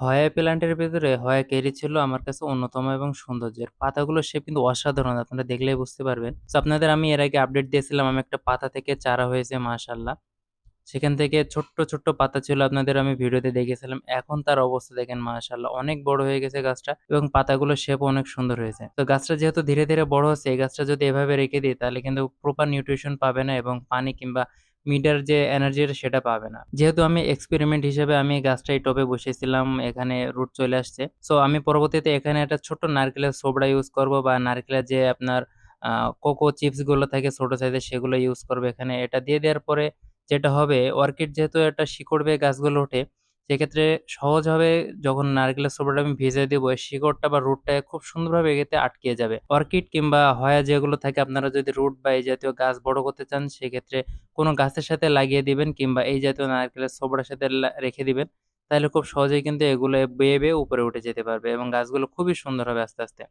হয়া প্ল্যান্টের ভেতরে হয়া কেরি ছিল আমার কাছে অন্যতম এবং সৌন্দর্যের। পাতাগুলোর শেপ কিন্তু অসাধারণ আপনারা দেখলেই বুঝতে পারবেন। সো আপনাদের আমি এর আগে আপডেট দিয়েছিলাম আমি একটা পাতা থেকে চারা হয়েছে মাশাআল্লাহ। সেখান থেকে ছোট্ট, ছোট্ট পাতা ছিল আপনাদের আমি ভিডিওতে দেখেছিলাম এখন তার অবস্থা দেখেন মাশাআল্লাহ অনেক বড় হয়ে গেছে গাছটা এবং পাতাগুলোর শেপও অনেক সুন্দর হয়েছে। তো গাছটা যেহেতু ধীরে, ধীরে বড় হচ্ছে এই গাছটা যদি এভাবে রেখে দিই তাহলে কিন্তু প্রপার নিউট্রিশন পাবে না এবং পানি কিংবা মিডার যে এনার্জিটা সেটা পাবে না। যেহেতু আমি এক্সপেরিমেন্ট হিসেবে আমি গাছটা এই টবে বসিয়েছিলাম, এখানে রুট চলে আসছে। সো আমি পরবর্তীতে এখানে একটা ছোট্ট নারকেলের সোবড়া ইউজ করব বা নারকেলের যে আপনার কোকো চিপসগুলো থাকে ছোট সাইজের সেগুলো ইউজ করব এখানে। এটা দিয়ে দেওয়ার পরে যেটা হবে অর্কিড যেহেতু একটা শিকড় গাছগুলো ওঠে, সেক্ষেত্রে সহজভাবে যখন নারকেলের ছোবড়াটা আমি ভিজে দিব, শিকড়টা বা রুটটা খুব সুন্দরভাবে এতে আটকে যাবে। অর্কিড কিংবা হয়া যেগুলো থাকে আপনারা যদি রুট বা এই জাতীয় গাছ বড় করতে চান সেক্ষেত্রে কোনো গাছের সাথে লাগিয়ে দিবেন কিংবা এই জাতীয় নারকেলের ছোবড়ার সাথে রেখে দিবেন। তাহলে খুব সহজেই কিন্তু এগুলো বেয়ে, বেয়ে উপরে উঠে যেতে পারবে এবং গাছগুলো খুবই সুন্দর হবে আস্তে, আস্তে।